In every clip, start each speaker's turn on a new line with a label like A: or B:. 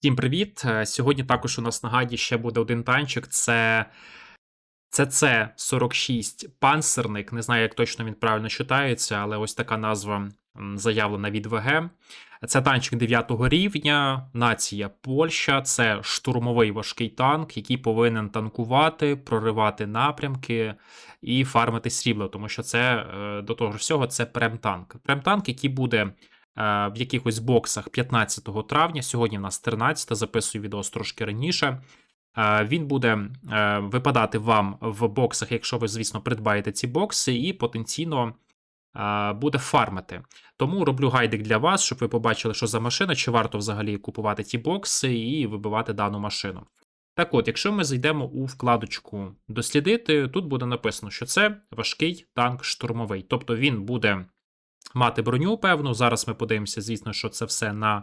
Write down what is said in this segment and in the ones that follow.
A: Всім привіт! Е, Сьогодні також у нас на гайді ще буде один танчик. Це CC46 панцерник. Не знаю, як точно він правильно читається, але ось така назва заявлена від ВГ. Це танчик 9 рівня, нація Польща. Це штурмовий важкий танк, який повинен танкувати, проривати напрямки і фармити срібло, тому що це е, до того ж всього це прем-танк. Прем-танк, який буде в якихось боксах 15 травня. Сьогодні в нас 13, записую відео трошки раніше. Е, Він буде е, випадати вам в боксах, якщо ви, звісно, придбаєте ці бокси, і потенційно е, буде фармити. Тому роблю гайдик для вас, щоб ви побачили, що за машина, чи варто взагалі купувати ті бокси і вибивати дану машину. Так от, якщо ми зайдемо у вкладочку дослідити, тут буде написано, що це важкий танк штурмовий. Тобто він буде мати броню певну. Зараз ми подивимося, звісно, що це все на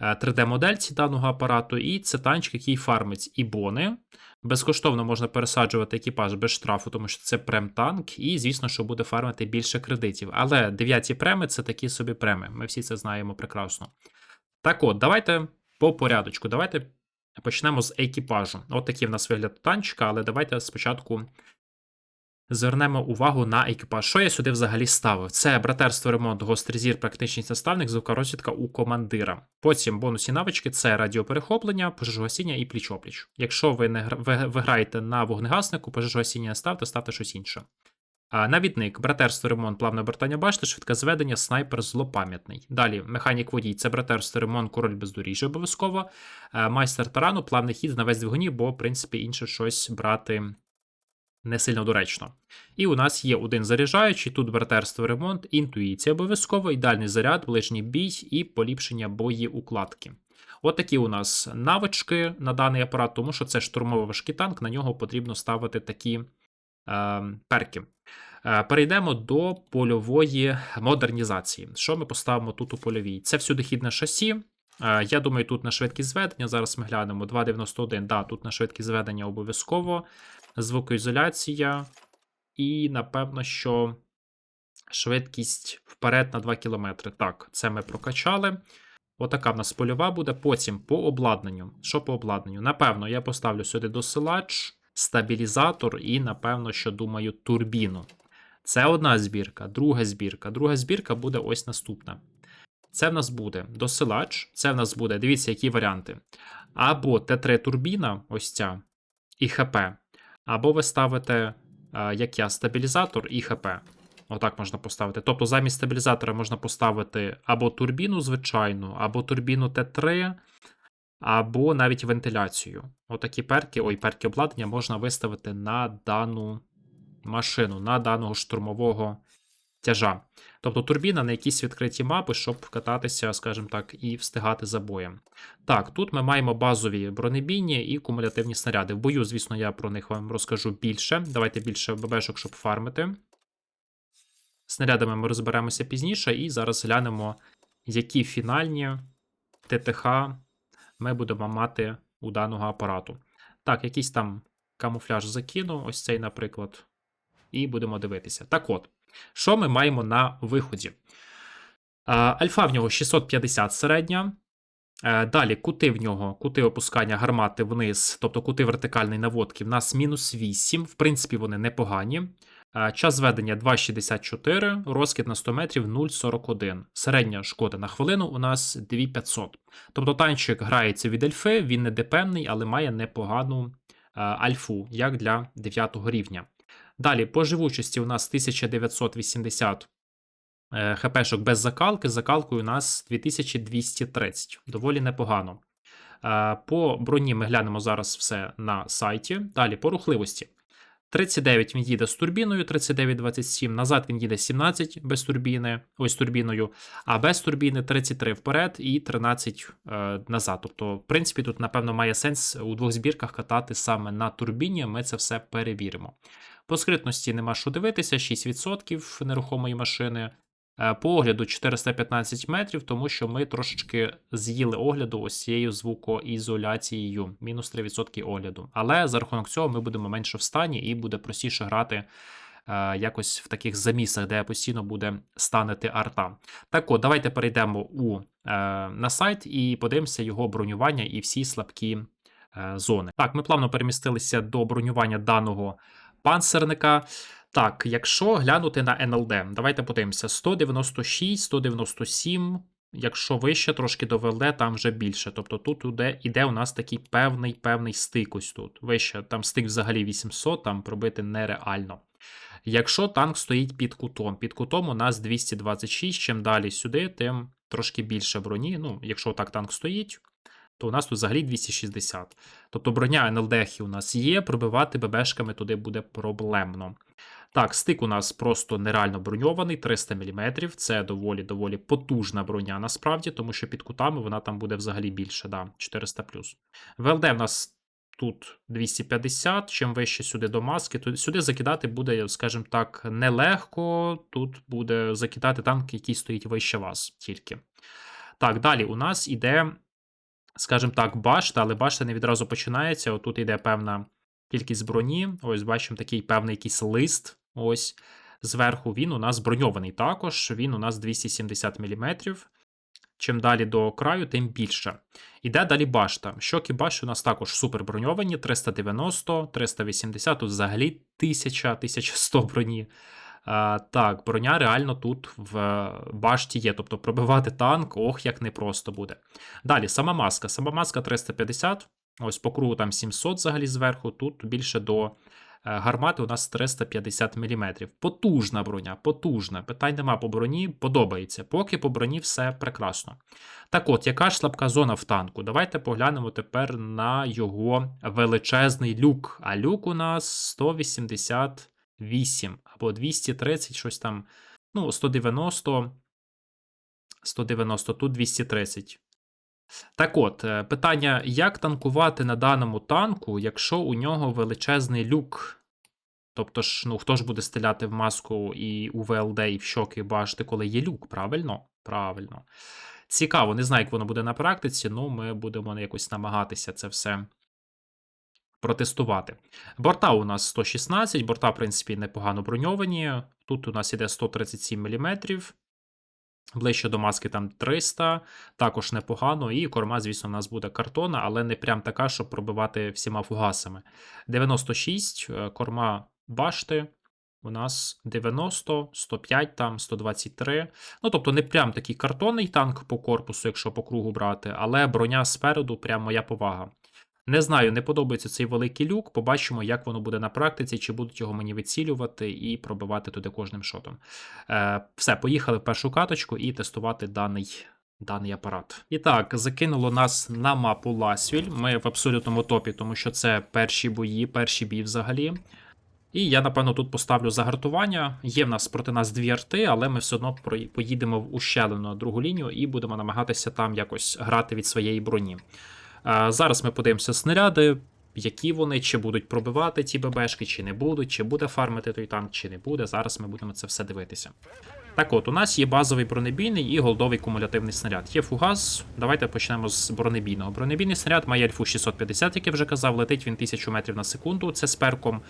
A: 3D-модельці даного апарату, і це танчик, який фармить і бони. Безкоштовно можна пересаджувати екіпаж без штрафу, тому що це прем-танк, і, звісно, що буде фармити більше кредитів. Але дев'яті преми це такі собі преми. Ми всі це знаємо прекрасно. Так от, давайте по порядочку. Давайте почнемо з екіпажу. От такий в нас вигляд танчика, але давайте спочатку звернемо увагу на екіпаж. Що я сюди взагалі ставив? Це братерство ремонт, гострий зір, практичний наставник, звукорозвідка у командира. Потім бонусні навички це радіоперехоплення, пожежогасіння і пліч-опліч. Якщо ви не гра... ви, ви граєте на вогнегаснику, пожежогасіння не ставте, ставте щось інше. Навідник, братерство ремонт, плавне обертання башти, швидке зведення, снайпер, злопам'ятний. Далі, механік водій, це братерство ремонт, король бездоріжжя обов'язково. Майстер тарану, плавний хід на весь двигуні, бо, в принципі, інше щось брати не сильно доречно. І у нас є один заряджаючий, тут братерство ремонт, інтуїція обов'язково, ідеальний заряд, ближній бій і поліпшення боєукладки. От такі у нас навички на даний апарат, тому що це штурмовий важкий танк, на нього потрібно ставити такі е, перки. Е, Перейдемо до польової модернізації. Що ми поставимо тут у польовій? Це всюдихідне шасі. Е, Я думаю, тут на швидкість зведення. Зараз ми глянемо 2.91. Да, тут на швидкість зведення обов'язково. Звукоізоляція. І, напевно, що швидкість вперед на 2 км. Так, це ми прокачали. Отака в нас польова буде. Потім по обладнанню. Що по обладнанню? Напевно, я поставлю сюди досилач, стабілізатор і, напевно, що думаю, турбіну. Це одна збірка, друга збірка. Друга збірка буде ось наступна. Це в нас буде досилач, це в нас буде, дивіться, які варіанти. Або Т3 турбіна, ось ця, і ХП. Або ви ставите, е, як я, стабілізатор і ХП. Отак можна поставити. Тобто замість стабілізатора можна поставити або турбіну звичайну, або турбіну Т3, або навіть вентиляцію. Отакі перки, ой, перки обладнання можна виставити на дану машину, на даного штурмового тяжа. Тобто турбіна на якісь відкриті мапи, щоб кататися, скажімо так, і встигати за боєм. Так, тут ми маємо базові бронебійні і кумулятивні снаряди. В бою, звісно, я про них вам розкажу більше. Давайте більше ББшок, щоб фармити. Снарядами ми розберемося пізніше, і зараз глянемо, які фінальні ТТХ ми будемо мати у даного апарату. Так, якийсь там камуфляж закину, ось цей, наприклад, і будемо дивитися. Так от, що ми маємо на виході? Альфа в нього 650 середня. Е, Далі кути в нього, кути опускання гармати вниз, тобто кути вертикальної наводки, в нас мінус 8. В принципі, вони непогані. Е, Час зведення 2,64, розкид на 100 метрів 0,41. Середня шкода на хвилину у нас 2500. Тобто танчик грається від альфи, він не депемний, але має непогану е, альфу, як для 9 рівня. Далі, по живучості у нас 1980 е, хпшок без закалки. З закалкою у нас 2230. Доволі непогано. Е, По броні ми глянемо зараз все на сайті. Далі, по рухливості. 39 він їде з турбіною, 39-27, назад він їде 17 без турбіни, ось турбіною, а без турбіни 33 вперед і 13 е, назад. Тобто, в принципі, тут, напевно, має сенс у двох збірках катати саме на турбіні. Ми це все перевіримо. По скритності нема що дивитися, 6% нерухомої машини. Е, По огляду 415 метрів, тому що ми трошечки з'їли огляду ось цією звукоізоляцією, мінус 3% огляду. Але за рахунок цього ми будемо менше в стані і буде простіше грати е, якось в таких замісах, де постійно буде станети арта. Так от, давайте перейдемо у, е, на сайт і подивимося його бронювання і всі слабкі е, зони. Так, ми плавно перемістилися до бронювання даного панцерника. Так, якщо глянути на НЛД, давайте подивимося: 196, 197. Якщо вище трошки до ВЛД, там вже більше. Тобто тут іде, іде у нас такий певний певний стик ось тут. Вище, там стик взагалі 800, там пробити нереально. Якщо танк стоїть під кутом, під кутом у нас 226, чим далі сюди, тим трошки більше броні. Ну, якщо так танк стоїть, то у нас тут взагалі 260. Тобто броня НЛДХ у нас є, пробивати ББшками туди буде проблемно. Так, стик у нас просто нереально броньований, 300 мм. Це доволі доволі потужна броня насправді, тому що під кутами вона там буде взагалі більше, да, 400 ВЛД в нас тут 250, чим вище сюди до маски, то сюди закидати буде, скажімо так, нелегко. Тут буде закидати танк, який стоїть вище вас тільки. Так, далі у нас іде, скажімо так, башта, але башта не відразу починається. Отут йде певна кількість броні. Ось бачимо такий певний якийсь лист. Ось зверху він у нас броньований також. Він у нас 270 мм. Чим далі до краю, тим більше. Іде далі башта. Щоки башти у нас також супер броньовані: 390, 380, тут взагалі 1000, 1100 броні. А, так, броня реально тут в башті є. Тобто пробивати танк, ох, як непросто буде. Далі, сама маска. Сама маска 350. Ось по кругу там 700 взагалі зверху, тут більше до е, гармати у нас 350 мм. Потужна броня, потужна. Питань нема по броні, подобається. Поки по броні все прекрасно. Так от, яка ж слабка зона в танку? Давайте поглянемо тепер на його величезний люк. А люк у нас 188 або 230, щось там. Ну, 190, 190, тут 230. Так от, е, питання: як танкувати на даному танку, якщо у нього величезний люк? Тобто ж, ну хто ж буде стріляти в маску і у ВЛД, і в щоки башти, коли є люк, правильно? Правильно. Цікаво, не знаю, як воно буде на практиці, ну ми будемо якось намагатися це все протестувати. Борта у нас 116, борта, в принципі, непогано броньовані. Тут у нас іде 137 мм. Ближче до маски там 300, також непогано. І корма, звісно, у нас буде картона, але не прям така, щоб пробивати всіма фугасами. 96, е, корма башти. У нас 90, 105, там 123. Ну, тобто, не прям такий картонний танк по корпусу, якщо по кругу брати, але броня спереду прям моя повага. Не знаю, не подобається цей великий люк. Побачимо, як воно буде на практиці, чи будуть його мені вицілювати і пробивати туди кожним шотом. Е, Все, поїхали в першу каточку і тестувати даний. Даний апарат. І так, закинуло нас на мапу Ласвіль. Ми в абсолютному топі, тому що це перші бої, перші бій взагалі. І я, напевно, тут поставлю загартування. Є в нас проти нас дві арти, але ми все одно поїдемо в ущелену другу лінію і будемо намагатися там якось грати від своєї броні. Зараз ми подивимося снаряди, які вони, чи будуть пробивати ті ББшки, чи не будуть, чи буде фармити той танк, чи не буде. Зараз ми будемо це все дивитися. Так от, у нас є базовий бронебійний і голдовий кумулятивний снаряд. Є фугас. Давайте почнемо з бронебійного. Бронебійний снаряд має альфу 650, як я вже казав, летить він 1000 метрів на секунду, це з перком,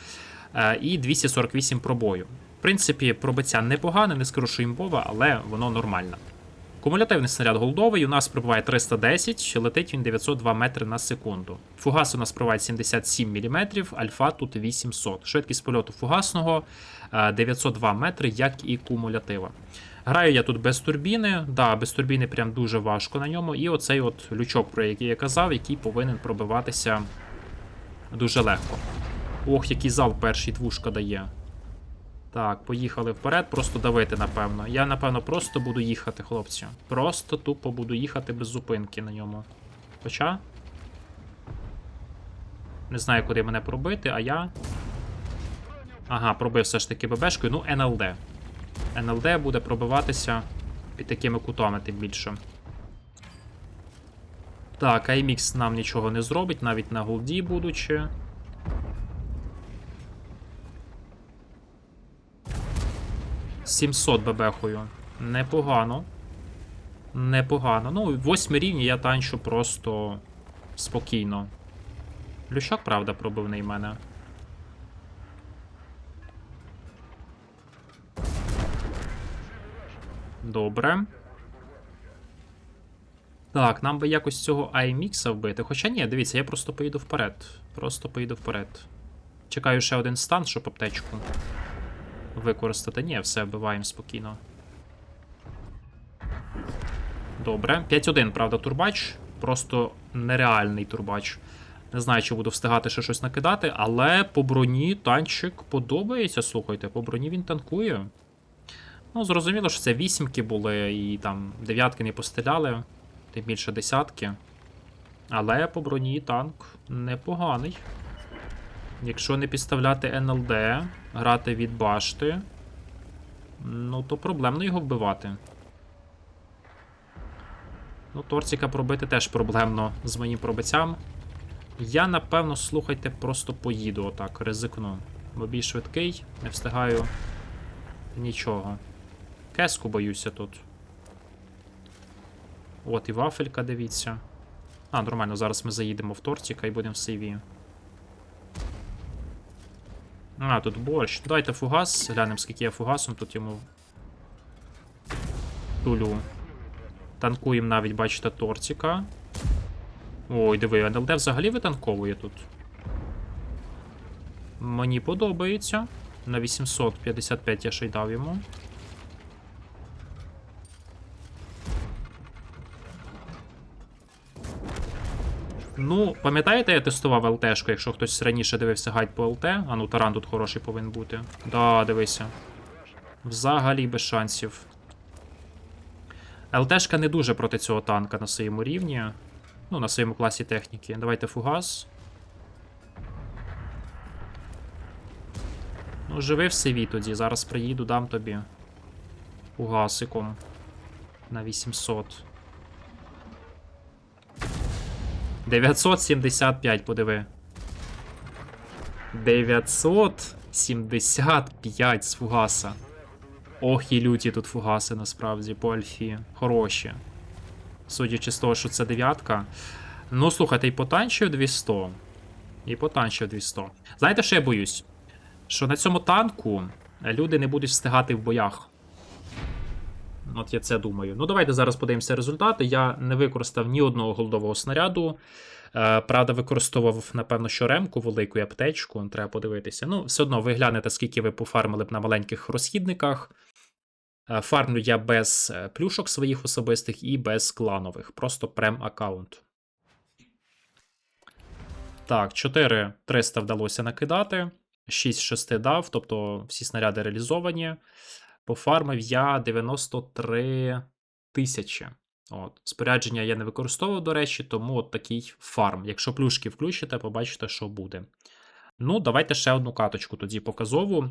A: е, і 248 пробою. В принципі, пробиття непогане, не скажу, що імбове, але воно нормальне. Кумулятивний снаряд голдовий у нас прибуває 310, летить він 902 метри на секунду. Фугас у нас прибуває 77 мм, альфа тут 800. Швидкість польоту фугасного 902 метри, як і кумулятива. Граю я тут без турбіни. Да, без турбіни прям дуже важко на ньому. І оцей от лючок, про який я казав, який повинен пробиватися дуже легко. Ох, який зал перший двушка дає. Так, поїхали вперед, просто давити, напевно. Я, напевно, просто буду їхати, хлопці. Просто тупо буду їхати без зупинки на ньому. Хоча. Не знаю, куди мене пробити, а я. Ага, пробив все ж таки ББшкою. Ну, НЛД. НЛД буде пробиватися під такими кутами, тим більше. Так, IMX нам нічого не зробить, навіть на голді будучи. 700 бебехою. Непогано. Непогано. Ну, восьмий рівні я танчу просто спокійно. Лющак, правда, пробивний мене. Добре. Так, нам би якось цього аймікса вбити. Хоча ні, дивіться, я просто поїду вперед. Просто поїду вперед. Чекаю ще один стан, щоб аптечку використати. Ні, все, вбиваємо спокійно. Добре. 5-1, правда, турбач. Просто нереальний турбач. Не знаю, чи буду встигати ще щось накидати, але по броні танчик подобається, слухайте, по броні він танкує. Ну, зрозуміло, що це вісімки були, і там дев'ятки не постріляли, тим більше десятки. Але по броні танк непоганий. Якщо не підставляти НЛД, грати від башти, ну то проблемно його вбивати. Ну, Торціка пробити теж проблемно з моїм пробиттям. Я, напевно, слухайте, просто поїду отак, ризикну. Бо більш швидкий, не встигаю нічого. Кеску боюся тут. От і вафелька, дивіться. А, нормально, зараз ми заїдемо в тортика і будемо в сейві. А, тут борщ. Давайте фугас, глянемо, скільки я фугасом тут йому. Тулю. Танкуємо навіть, бачите, тортика. Ой, диви, НЛД взагалі витанковує тут. Мені подобається. На 855 я ще й дав йому. Ну, пам'ятаєте, я тестував ЛТшку, якщо хтось раніше дивився гайд по ЛТ. А ну, таран тут хороший повинен бути. Да, дивися. Взагалі без шансів. ЛТшка не дуже проти цього танка на своєму рівні. Ну, на своєму класі техніки. Давайте фугас. Ну, живи в сиві тоді. Зараз приїду, дам тобі. Фугасиком. На 800. 975, подиви. 975 з фугаса. Ох, і люті тут фугаси насправді по альфі. Хороші. Судячи з того, що це дев'ятка. Ну, слухайте, і потанчив 200. І потанчив 200. Знаєте, що я боюсь? Що на цьому танку люди не будуть встигати в боях. От я це думаю. Ну, давайте зараз подивимося результати. Я не використав ні одного голдового снаряду. Е, правда, використовував, напевно, що ремку, велику і аптечку. Треба подивитися. Ну, все одно ви глянете, скільки ви пофармили б на маленьких розхідниках. Е, Фармлю я без е, плюшок своїх особистих і без кланових. Просто прем аккаунт. Так, 4300 вдалося накидати. 6 6 дав, тобто всі снаряди реалізовані. Пофармив я 93 тисячі. От. Спорядження я не використовував, до речі, тому от такий фарм. Якщо плюшки включите, побачите, що буде. Ну, давайте ще одну каточку тоді показову.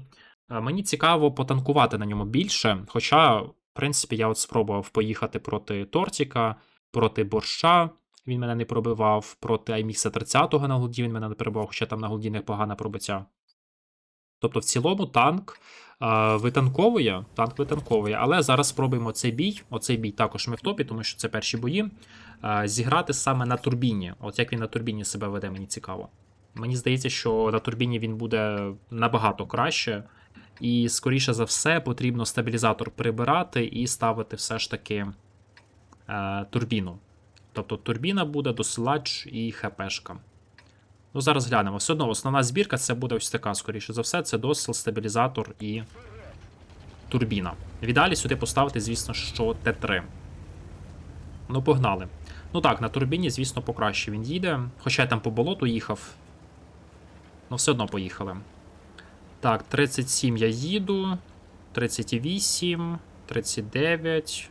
A: Е, Мені цікаво потанкувати на ньому більше. Хоча, в принципі, я от спробував поїхати проти Тортіка, проти борща. Він мене не пробивав, проти Аймікса 30-го на голді він мене не пробивав, хоча там на голді непогане пробиття. Тобто, в цілому, танк е, витанковує, танк витанковує. Але зараз спробуємо цей бій. Оцей бій також ми в топі, тому що це перші бої. е, зіграти саме на турбіні. От як він на турбіні себе веде, мені цікаво. Мені здається, що на турбіні він буде набагато краще. І, скоріше за все, потрібно стабілізатор прибирати і ставити все ж таки е, турбіну. Тобто турбіна буде, досилач і ХПшка. Ну, зараз глянемо. Все одно основна збірка це буде ось така, скоріше за все, це досил, стабілізатор і турбіна. В ідеалі сюди поставити, звісно, що Т3. Ну, погнали. Ну так, на турбіні, звісно, покраще він їде. Хоча я там по болоту їхав. Ну, все одно поїхали. Так, 37 я їду. 38, 39.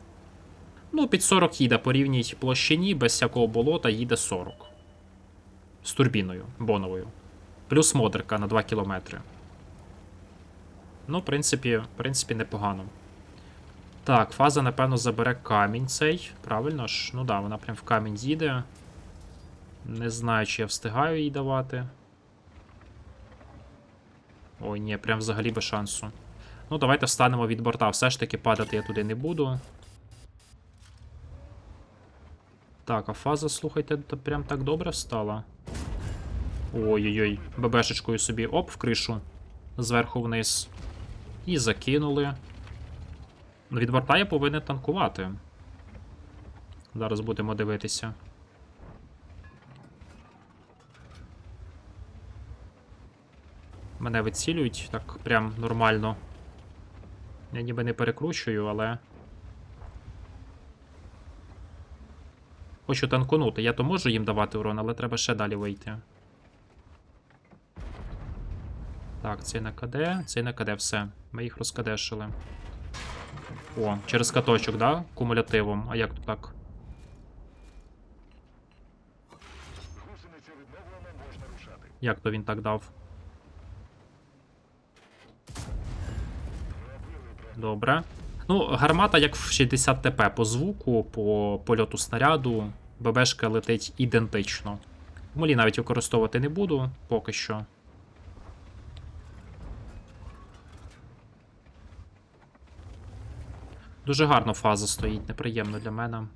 A: Ну, під 40 їде по рівній площині, без всякого болота їде 40. З турбіною боновою. Плюс модерка на 2 км. Ну, в принципі, в принципі, непогано. Так, фаза, напевно, забере камінь цей. Правильно ж? Ну да, вона прям в камінь їде. Не знаю, чи я встигаю їй давати. Ой, ні, прям взагалі без шансу. Ну, давайте встанемо від борта. Все ж таки падати я туди не буду. Так, а фаза, слухайте, прям так добре встала. Ой-ой-ой, ББшечкою собі оп в кришу. Зверху вниз. І закинули. Ну, від борта я повинен танкувати. Зараз будемо дивитися. Мене вицілюють так прям нормально. Я ніби не перекручую, але. Хочу танкунути. Я то можу їм давати урон, але треба ще далі вийти. Так, цей на КД, цей на КД, все. Ми їх розкадешили. О, через каточок, да? Кумулятивом. А як то так? Як то він так дав? Добре. Ну, гармата як в 60 ТП по звуку, по польоту снаряду. ББшка летить ідентично. Молі навіть використовувати не буду поки що. Дуже гарно фаза стоїть, неприємно для мене.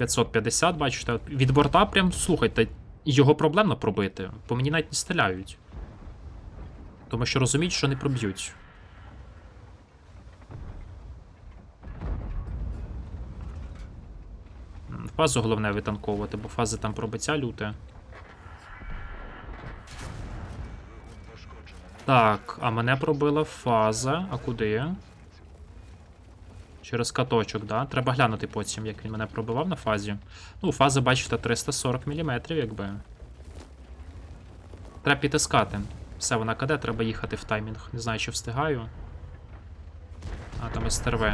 A: «550», бачите, від борта прям слухайте, його проблемно пробити, по мені навіть не стріляють. Тому що розуміють, що не проб'ють. Фазу головне витанковувати, бо фази там пробиття люте. Так, а мене пробила фаза. А куди? Через каточок, да? Треба глянути потім, як він мене пробивав на фазі. Ну, фаза, бачите, 340 мм, якби. Треба підтискати. Все, вона каде, треба їхати в таймінг. Не знаю, чи встигаю. А, там СТРВ.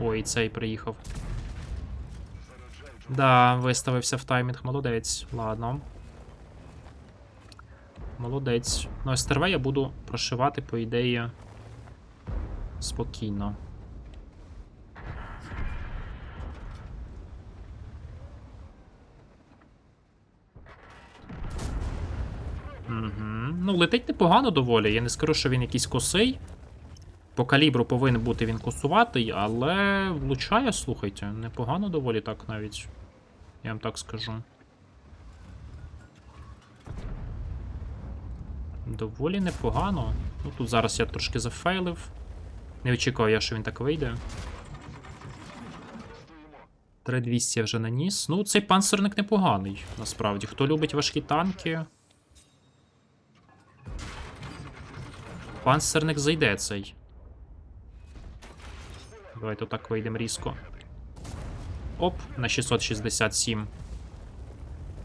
A: Ой, цей приїхав. Да, виставився в таймінг, молодець. Ладно. Молодець. Ну, СТРВ я буду прошивати, по ідеї, спокійно. Угу. Ну, летить непогано доволі. Я не скажу, що він якийсь косий. По калібру повинен бути він косуватий, але влучає, слухайте, непогано доволі так навіть. Я вам так скажу. Доволі непогано. Ну тут зараз я трошки зафейлив. Не очікував я, що він так вийде. 3200 я вже наніс. Ну, цей панцерник непоганий, насправді. Хто любить важкі танки. Панцерник зайде цей. Давайте так вийдемо різко. Оп, на 667.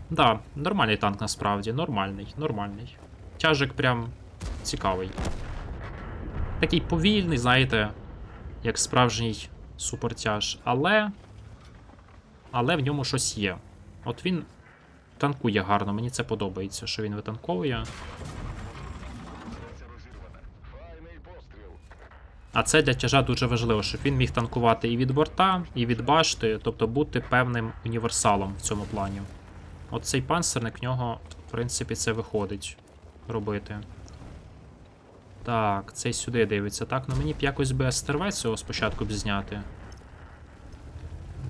A: Да, нормальний танк насправді. Нормальний, нормальний. Тяжик прям цікавий. Такий повільний, знаєте, як справжній супертяж. Але. Але в ньому щось є. От він танкує гарно, мені це подобається, що він витанковує. А це для тяжа дуже важливо, щоб він міг танкувати і від борта, і від башти, тобто бути певним універсалом в цьому плані. От цей панцерник в нього, в принципі, це виходить робити. Так, цей сюди дивиться. Так, ну мені б якось би стерве цього спочатку б зняти.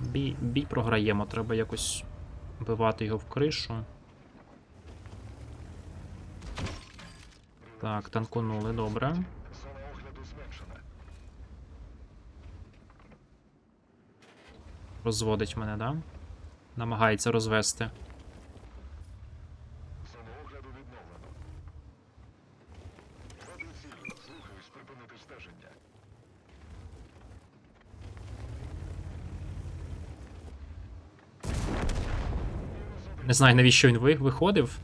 A: Бій, бій програємо, треба якось вбивати його в кришу. Так, танконули, добре. Розводить мене, да? Намагається розвести. Не знаю, навіщо він ви- виходив.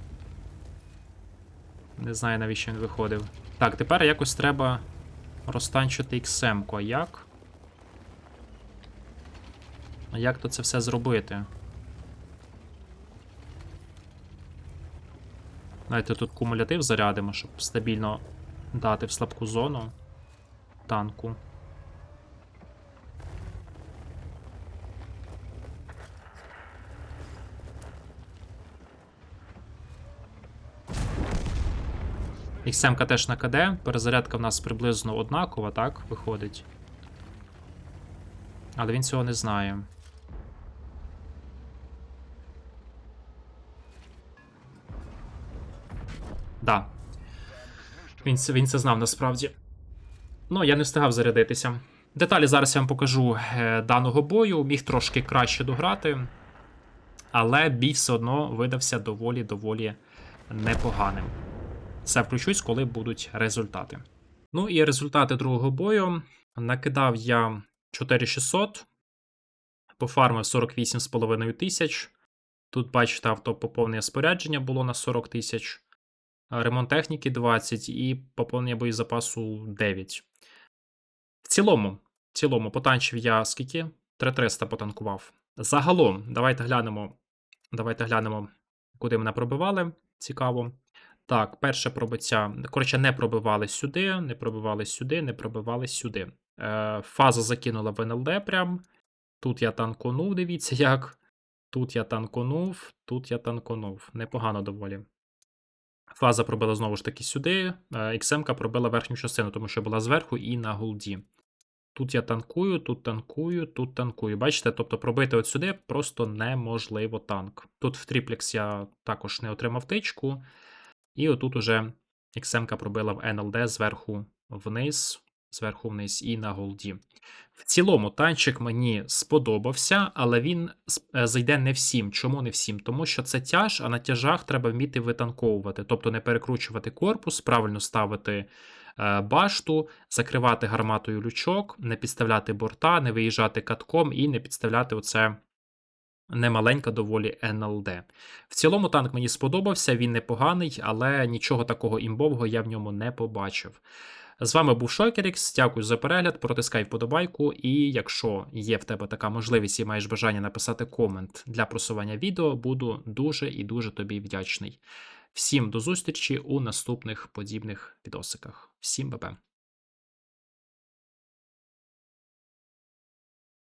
A: Не знаю, навіщо він виходив. Так, тепер якось треба розтанчити XM-ку. А як? А як то це все зробити? Давайте тут кумулятив зарядимо, щоб стабільно дати в слабку зону танку. XM теж на КД. Перезарядка в нас приблизно однакова, так? Виходить. Але він цього не знає. Да. Він, він це знав насправді. Ну, я не встигав зарядитися. Деталі зараз я вам покажу е, даного бою. Міг трошки краще дограти, але бій все одно видався доволі-доволі непоганим. Це включусь, коли будуть результати. Ну і результати другого бою. Накидав я 4600, пофармив 48,5 тисяч. Тут, бачите, автопоповнення спорядження було на 40 тисяч, ремонт техніки 20 і поповнення боєзапасу 9. В цілому, в цілому, потанчив я скільки? 3300 потанкував. Загалом, давайте глянемо, давайте глянемо, куди мене пробивали. Цікаво. Так, перше пробиття. Коротше, не пробивали сюди, не пробивали сюди, не пробивали сюди. Е, фаза закинула в НЛД прям. Тут я танконув, дивіться як. Тут я танконув, тут я танконув. Непогано доволі. Фаза пробила знову ж таки сюди. XM пробила верхню частину, тому що була зверху і на голді. Тут я танкую, тут танкую, тут танкую. Бачите, тобто пробити от сюди просто неможливо танк. Тут в триплекс я також не отримав тичку. І отут уже XM пробила в NLD зверху вниз, зверху вниз і на голді. В цілому танчик мені сподобався, але він е, зайде не всім. Чому не всім? Тому що це тяж, а на тяжах треба вміти витанковувати, тобто не перекручувати корпус, правильно ставити е, башту, закривати гарматою лючок, не підставляти борта, не виїжджати катком і не підставляти оце немаленька доволі НЛД. В цілому танк мені сподобався, він непоганий, але нічого такого імбового я в ньому не побачив. З вами був Шокерікс. Дякую за перегляд. Протискай вподобайку. І якщо є в тебе така можливість і маєш бажання написати комент для просування відео, буду дуже і дуже тобі вдячний. Всім до зустрічі у наступних подібних відосиках. Всім бабе.